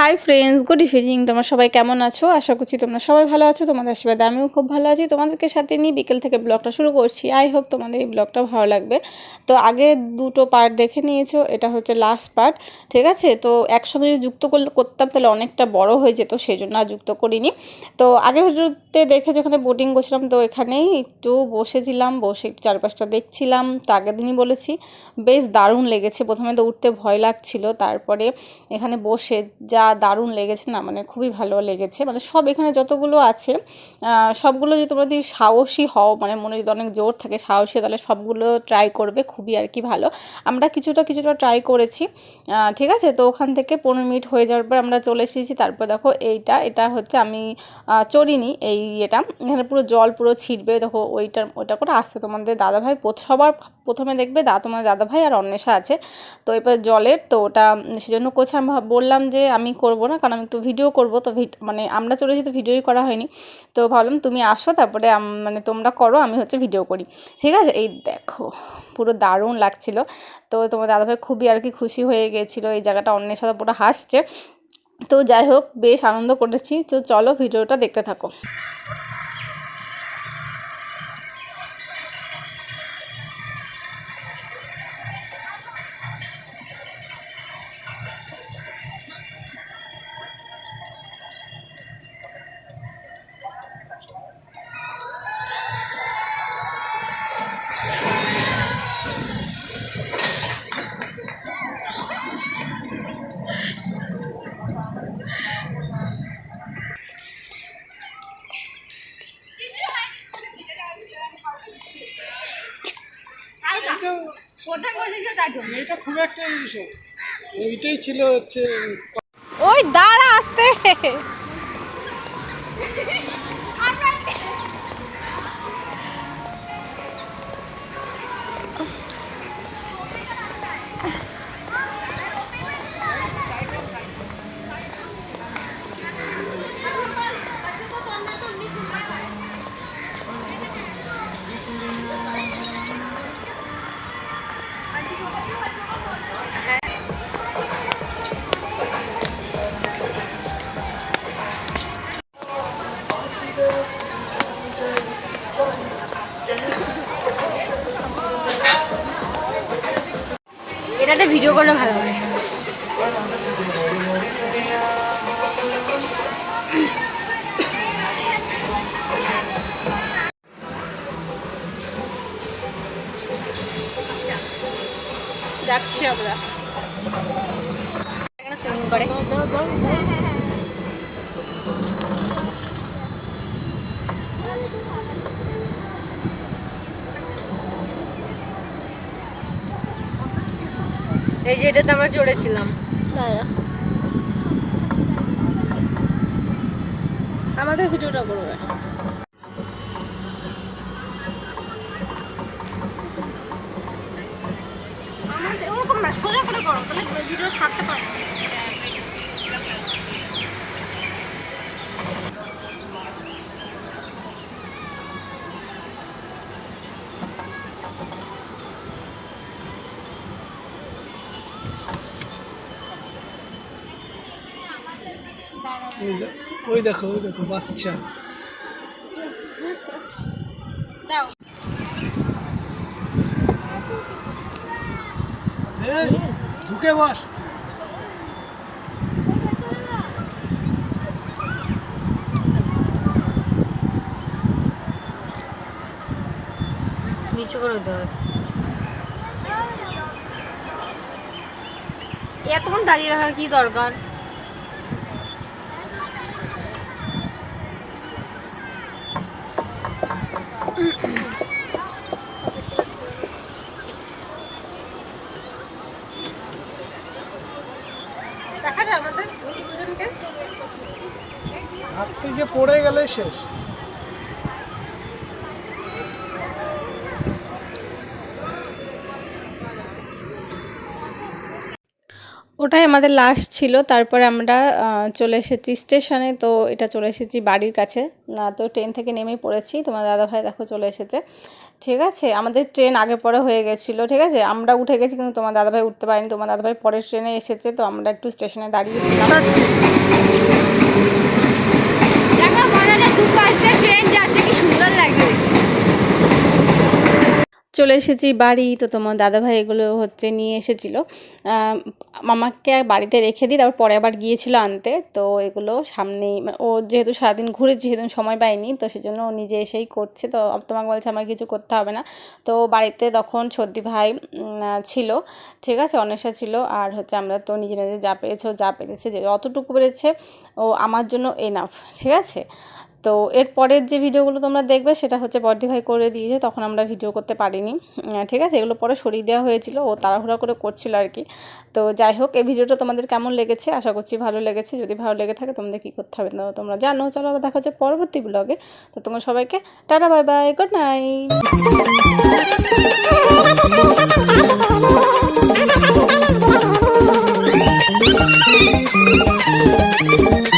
Hi friends good evening তোমরা সবাই কেমন আছো? আশা করছি তোমরা সবাই ভালো আছো। তোমাদের আশীর্বাদে আমিও খুব ভালো আছি। তোমাদেরকে সাথে নিয়ে বিকেল থেকে ব্লগটা শুরু করছি। আই হোপ তোমাদের এই ব্লগটা ভালো লাগবে। তো আগে দুটো পার্ট দেখে নিয়েছো। এটা হচ্ছে লাস্ট পার্ট ঠিক আছে? তো একসঙ্গে যদি যুক্ত করলে করতাম, তাহলে অনেকটা বড় হয়ে যেত সেই জন্য আর যুক্ত করিনি। তো আগের ভিডিওতে দেখে যেখানে বোটিং করছিলাম। তো এখানেই একটু বসেছিলাম, বসে একটু চারপাশটা দেখছিলাম। তো আগের দিনই বলেছি, বেশ দারুণ লেগেছে। প্রথমে তো উঠতে ভয় লাগছিল। তারপরে এখানে বসে যা দারুণ লেগেছে না? মানে খুবই ভালো লেগেছে। মানে সব এখানে যতগুলো আছে সবগুলো যদি তোমরা যদি সাহসী হও মানে মনে যদি অনেক জোর থাকে সাহসী, তাহলে সবগুলো ট্রাই করবে, খুবই আর কি ভালো। আমরা কিছুটা কিছুটা ট্রাই করেছি। ঠিক আছে? তো ওখান থেকে পনেরো মিনিট হয়ে যাওয়ার পর আমরা চলে এসেছি। তারপর দেখো এইটা, এটা হচ্ছে আমি চড়িনি এই এটা এখানে পুরো জল পুরো ছিটবে। দেখো ওইটার, ওইটা করে আসছে তোমাদের দাদাভাই। সবার প্রথমে দেখবে দা তোমার দাদাভাই আর অন্বেষা আছে। তো এবার জলের, তো ওটা, সেজন্য কোচ আমি বললাম যে আমি করব না, কারণ আমি একটু ভিডিও করব, তো মানে আমরা চলে তো ভিডিওই করা হয়নি, তো ভাবলাম তুমি আসো, তারপরে মানে তোমরা করো, আমি হচ্ছে ভিডিও করি। ঠিক আছে? এই দেখো, পুরো দারুণ লাগছিল। তো তোমার দাদাভাই খুবই আর কি খুশি হয়ে গেছিল, এই জায়গাটা অন্যের সাথে পুরো হাসছে। তো যাই হোক, বেশ আনন্দ করেছি। তো চলো ভিডিওটা দেখতে থাকো। এটা খুব একটা বিষয়। ওইটাই ছিল হচ্ছে ওই দাঁড়া আসতে। ভিডিও করলে ভালো হবে। যাচ্ছি আমরা। সুইমিং করে। এই যে এটাতে আমরা চড়েছিলাম। আমাদের ভিডিওটা করবে। আমাদের ওরকম না সোজা করে করো তাহলে ভিডিও ছাড়তে পারব ওই দেখো ওই দেখো বাচ্চা। ঢুকে বস। নিচু করে দিতে হবে। এতক্ষণ দাঁড়িয়ে রাখার কি দরকার? হাত থেকে পড়ে গেলে শেষ। ওটাই আমাদের লাস্ট ছিল। তারপরে আমরা চলে এসেছি স্টেশনে তো এটা চলে এসেছি বাড়ির কাছে। আহ, তো ট্রেন থেকে নেমে পড়েছি। তোমার দাদাভাই দেখো চলে এসেছে। ঠিক আছে? আমাদের ট্রেন আগে পরে হয়ে গেছিল। ঠিক আছে? আমরা উঠে গেছি কিন্তু তোমার দাদাভাই উঠতে পারিনি। তোমার দাদাভাই পরের ট্রেনে এসেছে। তো আমরা একটু স্টেশনে দাঁড়িয়েছিলাম ট্রেন যাচ্ছে। কি সুন্দর লাগে চলে এসেছি বাড়ি, তো তোমার দাদাভাই এগুলো হচ্ছে নিয়ে এসেছিল। মামাকে বাড়িতে রেখে দিই, তারপর পরে আবার গিয়েছিল আনতে। তো এগুলো সামনেই মানে ও যেহেতু সারাদিন ঘুরে যেহেতু সময় পাইনি তো সেজন্য ও নিজে এসেই করছে। তো তোমাকে বলছে আমার কিছু করতে হবে না। তো বাড়িতে তখন সর্দি ভাই ছিল, ঠিক আছে, অনেশা ছিল। আর হচ্ছে আমরা তো নিজে নিজে যা পেরেছে যা পেরেছে, যে যতটুকু পেরেছে, ও আমার জন্য এনাফ ঠিক আছে? তো এর পরের যে ভিডিওগুলো তোমরা দেখবে সেটা হচ্ছে ভাই করে দিয়েছে, তখন আমরা ভিডিও করতে পারিনি। ঠিক আছে? এগুলো পরে সরিয়ে দেওয়া হয়েছিল, ও তাড়াহুড়া করে করছিল আর কি। তো যাই হোক, এই ভিডিওটা তোমাদের কেমন লেগেছে? আশা করছি ভালো লেগেছে। যদি ভালো লেগে থাকে তোমাদের কী করতে হবে তোমরা জানো। চলো আবার দেখা হচ্ছে পরবর্তী ব্লগে তো তোমরা সবাইকে tata, bye bye good night